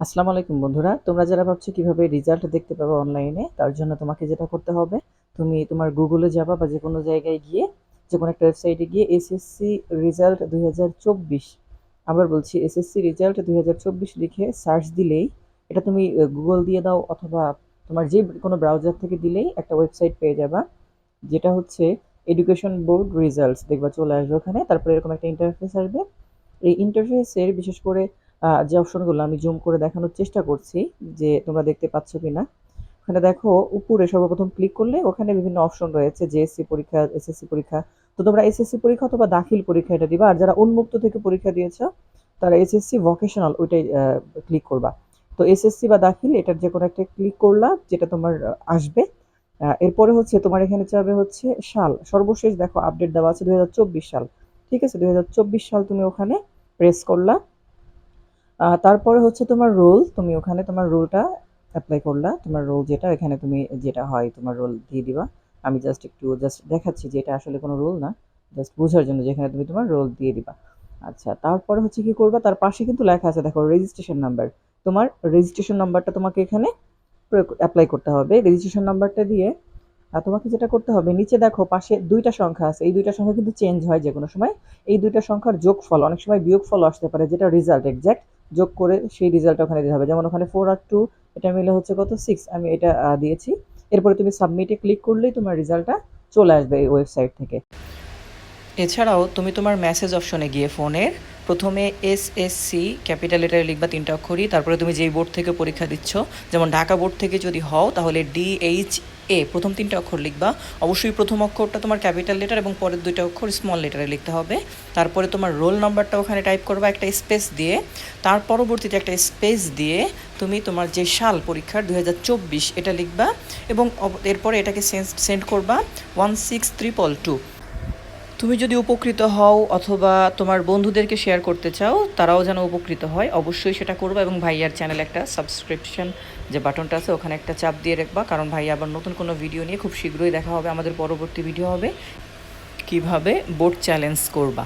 আসসালামু আলাইকুম বন্ধুরা, তোমরা যারা ভাবছ কীভাবে রেজাল্ট দেখতে পাবে অনলাইনে তার জন্য তোমাকে যেটা করতে হবে, তুমি তোমার গুগলে যাবা বা যে কোনো জায়গায় গিয়ে যে কোনো একটা ওয়েবসাইটে গিয়ে এসএসসি রেজাল্ট দুই হাজার চব্বিশ। আবার বলছি এসএসসি রেজাল্ট দুই লিখে সার্চ দিলেই, এটা তুমি গুগল দিয়ে দাও অথবা তোমার যে কোনো ব্রাউজার থেকে দিলেই একটা ওয়েবসাইট পেয়ে যাবা, যেটা হচ্ছে এডুকেশন বোর্ড রেজাল্টস দেখবা চলে আসবে ওখানে, তারপরে এরকম একটা ইন্টারফেস আসবে। এই ইন্টারফেসের বিশেষ করে যে অপশনগুলো আমি জুম করে দেখানোর চেষ্টা করছি যে তোমরা দেখতে পাচ্ছ কিনা। ওখানে দেখো, উপরে সর্বপ্রথম ক্লিক করলে ওখানে বিভিন্ন অপশন রয়েছে জেএসসি পরীক্ষা এসএসসি পরীক্ষা। তো তোমরা এসএসসি পরীক্ষা অথবা দাখিল পরীক্ষা এটা দিবা, আর যারা উন্মুক্ত থেকে পরীক্ষা দিয়েছ, তারা এসএসসি ভোকেশনাল ওইটাই ক্লিক করবা। তো এসএসসি বা দাখিল, এটার যে কোনো একটা ক্লিক করলা, যেটা তোমার আসবে। এরপরে হচ্ছে তোমার এখানে চাবে হচ্ছে সাল। সর্বশেষ দেখো আপডেট দেওয়া আছে দুই হাজার চব্বিশ সাল। ঠিক আছে, দুই হাজার চব্বিশ সাল তুমি ওখানে প্রেস করলা। তারপরে হচ্ছে তোমার রোল তুমি ওখানে তোমার রোলটা অ্যাপ্লাই করলা। তোমার রোল যেটা, এখানে তুমি যেটা হয়, তোমার রোল দিয়ে দিবা। আমি জাস্ট একটু জাস্ট দেখাচ্ছি যে এটা আসলে কোনো রোল না। জাস্ট বোঝার জন্য যেখানে তুমি তোমার রোল দিয়ে দিবা। আচ্ছা তারপরে হচ্ছে কি করবা? তার পাশে কিন্তু লেখা আছে, দেখো রেজিস্ট্রেশন নাম্বার তোমার রেজিস্ট্রেশন নাম্বারটা তোমাকে এখানে অ্যাপ্লাই করতে হবে। রেজিস্ট্রেশন নাম্বারটা দিয়ে আর তোমাকে যেটা করতে হবে, নিচে দেখো, পাশে দুইটা সংখ্যা আছে। এই দুইটা সংখ্যা কিন্তু চেঞ্জ হয় যে কোনো সময়। এই দুইটা সংখ্যার যোগফল, অনেক সময় বিয়োগফল আসতে পারে, যেটা রেজাল্ট এক্স্যাক্ট যোগ করে সেই রেজাল্ট ওখানে দিতে হবে। যেমন ওখানে ফোর আর টু এটা মিলে হচ্ছে কত? সিক্স আমি এটা দিয়েছি। এরপরে তুমি সাবমিটে ক্লিক করলেই তোমার রেজাল্টটা চলে আসবে এই ওয়েবসাইট থেকে। এছাড়াও তুমি তোমার মেসেজ অপশনে গিয়ে ফোনের প্রথমে এস এস সি ক্যাপিটাল লেটারে লিখবা তিনটা অক্ষরই। তারপরে তুমি যেই বোর্ড থেকে পরীক্ষা দিচ্ছ, যেমন ঢাকা বোর্ড থেকে যদি হও, তাহলে ডি এইচ এ, প্রথম তিনটা অক্ষর লিখবা। অবশ্যই প্রথম অক্ষরটা তোমার ক্যাপিটাল লেটার এবং পরের দুইটা অক্ষর স্মল লেটারে লিখতে হবে। তারপরে তোমার রোল নাম্বারটা ওখানে টাইপ করবা একটা স্পেস দিয়ে। তার পরবর্তীতে একটা স্পেস দিয়ে তুমি তোমার যে সাল পরীক্ষার দু হাজার চব্বিশ এটা লিখবা এবং এরপরে এটাকে সেন্ড করবা। ওয়ান সিক্স ত্রিপল টু তুমি যদি উপকৃত হও অথবা তোমার বন্ধুদেরকে শেয়ার করতে চাও, তারাও যেন উপকৃত হয়, অবশ্যই সেটা করব এবং ভাইয়ার চ্যানেলে একটা সাবস্ক্রিপশন যে বাটনটা আছে, ওখানে একটা চাপ দিয়ে রাখবা। কারণ ভাইয়া আবার নতুন কোনো ভিডিও নিয়ে খুব শীঘ্রই দেখা হবে, আমাদের পরবর্তী ভিডিও হবে। কীভাবে বোট চ্যালেঞ্জ করবা।